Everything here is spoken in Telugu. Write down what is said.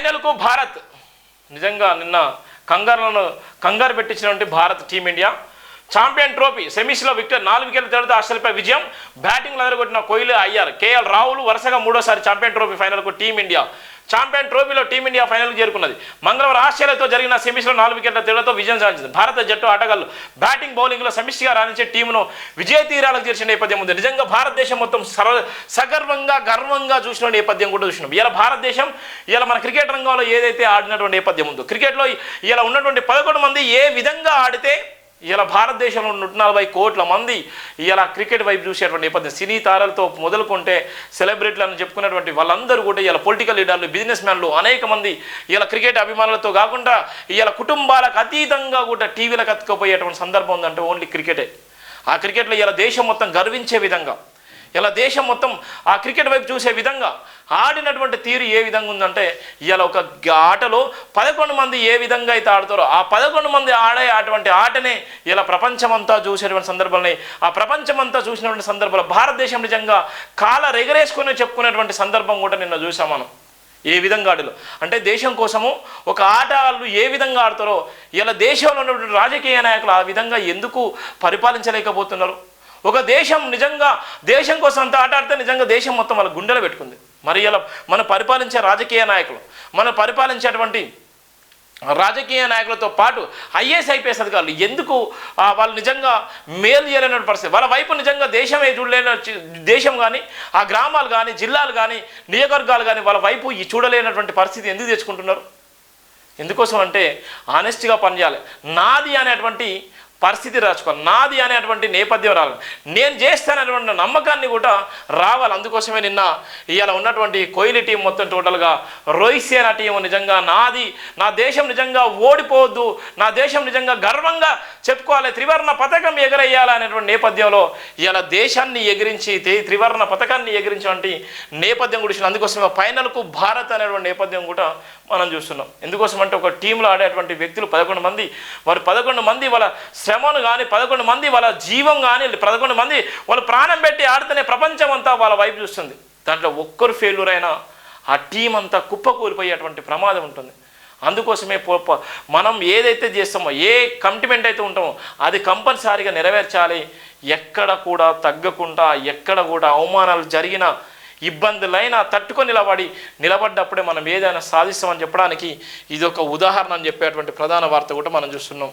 ఫైనల్కు భారత్. నిజంగా నిన్న కంగారులను కంగారు పెట్టించినటువంటి Bharat team India champion trophy సెమీస్లో Victor నాలుగు వికెట్ల తేడాతో ఆస్ట్రేలియాపై విజయం. బ్యాటింగ్ ఎదురుకొట్టిన కోహ్లీ అయ్యారు కేఎల్ రాహుల్ వరుసగా మూడోసారి ఛాంపియన్ ట్రోఫీ ఫైనల్కు టీమిండియా ఛాంపియన్ ట్రోఫీలో టీమిండియా ఫైనల్ చేరుకున్నది. మంగళవారం ఆస్ట్రేలియాతో జరిగిన సెమీస్లో నాలుగు వికెట్ల తేడాతో విజయం సాధించింది. భారత జట్టు ఆటగాళ్ళు బ్యాటింగ్ బౌలింగ్లో సమిష్టిగా రాణించే టీమును విజయ తీరాలకు చేర్చిన నేపథ్యం ఉంది. నిజంగా భారతదేశం మొత్తం సర్వ సగర్వంగా గర్వంగా చూసిన నేపథ్యం కూడా చూసినాం. ఇలా భారతదేశం ఇలా మన క్రికెట్ రంగంలో ఏదైతే ఆడినటువంటి నేపథ్యం ఉందో క్రికెట్లో ఇలా ఉన్నటువంటి పదకొండు మంది ఏ విధంగా ఆడితే ఇలా భారతదేశంలో నూట నలభై కోట్ల మంది ఇలా క్రికెట్ వైపు చూసేటువంటి నేపథ్యం. సినీ తారలతో మొదలుకుంటే సెలబ్రిటీలను చెప్పుకున్నటువంటి వాళ్ళందరూ కూడా ఇలా పొలిటికల్ లీడర్లు బిజినెస్ మ్యాన్లు అనేక మంది ఇలా క్రికెట్ అభిమానులతో కాకుండా ఇలా కుటుంబాలకు అతీతంగా కూడా టీవీలకు అతుక్కుపోయేటువంటి సందర్భం ఉందంటే ఓన్లీ క్రికెటే. ఆ క్రికెట్లో ఇలా దేశం మొత్తం గర్వించే విధంగా ఇలా దేశం మొత్తం ఆ క్రికెట్ వైపు చూసే విధంగా ఆడినటువంటి తీరు ఏ విధంగా ఉందంటే ఇలా ఒక ఆటలో పదకొండు మంది ఏ విధంగా అయితే ఆడతారో ఆ పదకొండు మంది ఆడే అటువంటి ఆటనే ఇలా ప్రపంచమంతా చూసేటువంటి సందర్భాలని ఆ ప్రపంచమంతా చూసినటువంటి సందర్భాలు భారతదేశం నిజంగా కాల రెగరేసుకుని చెప్పుకునేటువంటి సందర్భం కూడా నిన్న చూసాం మనం. ఏ విధంగా ఆడలు? అంటే దేశం కోసము ఒక ఆట వాళ్ళు ఏ విధంగా ఆడతారో ఇలా దేశంలో ఉన్నటువంటి రాజకీయ నాయకులు ఆ విధంగా ఎందుకు పరిపాలించలేకపోతున్నారు? ఒక దేశం నిజంగా దేశం కోసం అంత ఆట ఆడితే నిజంగా దేశం మొత్తం వాళ్ళ గుండెలు పెట్టుకుంది. మరి ఇలా మనం పరిపాలించే రాజకీయ నాయకులు మనం పరిపాలించేటువంటి రాజకీయ నాయకులతో పాటు ఐఏఎస్ ఐపీఎస్ అధికారులు ఎందుకు వాళ్ళు నిజంగా మేలు చేయలేని పరిస్థితి. వాళ్ళ వైపు నిజంగా దేశమే చూడలేని దేశం కానీ ఆ గ్రామాలు కానీ జిల్లాలు కానీ నియోజకవర్గాలు కానీ వాళ్ళ వైపు ఈ చూడలేనటువంటి పరిస్థితి ఎందుకు తెచ్చుకుంటున్నారు? ఎందుకోసం అంటే ఆనెస్ట్గా పనిచేయాలి. నాది అనేటువంటి పరిస్థితి రాచుకోవాలి నాది అనేటువంటి నేపథ్యం రావాలి. నేను చేస్తానటువంటి నమ్మకాన్ని కూడా రావాలి. అందుకోసమే నిన్న ఇవాళ ఉన్నటువంటి కోహ్లీ టీం మొత్తం టోటల్గా రోహిత్ సేనా టీం నిజంగా నాది. నా దేశం నిజంగా ఓడిపోవద్దు. నా దేశం నిజంగా గర్వంగా చెప్పుకోవాలి. త్రివర్ణ పథకం ఎగరేయాలి అనేటువంటి నేపథ్యంలో ఇలా దేశాన్ని ఎగిరించి త్రివర్ణ పథకాన్ని ఎగిరించినటువంటి నేపథ్యం కూడా చూసినాం అందుకోసమే ఫైనల్కు భారత్ అనేటువంటి నేపథ్యం కూడా మనం చూస్తున్నాం. ఎందుకోసం అంటే ఒక టీంలో ఆడేటువంటి వ్యక్తులు పదకొండు మంది. వారు పదకొండు మంది వాళ్ళ శ్రమను కానీ పదకొండు మంది వాళ్ళ జీవం కానీ పదకొండు మంది వాళ్ళు ప్రాణం పెట్టి ఆడితేనే ప్రపంచం అంతా వాళ్ళ వైపు చూస్తుంది. దాంట్లో ఒక్కరు ఫెయిల్యూర్ అయినా ఆ టీం అంతా కుప్పకూలిపోయేటువంటి ప్రమాదం ఉంటుంది. అందుకోసమే పో- మనం ఏదైతే చేస్తామో ఏ కమిట్మెంట్ అయితే ఉంటామో అది కంపల్సరీగా నెరవేర్చాలి. ఎక్కడ కూడా తగ్గకుండా ఎక్కడ కూడా అవమానాలు జరిగినా ఇబ్బందులైనా తట్టుకొని నిలబడి నిలబడ్డప్పుడే మనం ఏదైనా సాధిస్తామని చెప్పడానికి ఇది ఒక ఉదాహరణ అని చెప్పేటువంటి ప్రధాన వార్త కూడా మనం చూస్తున్నాం.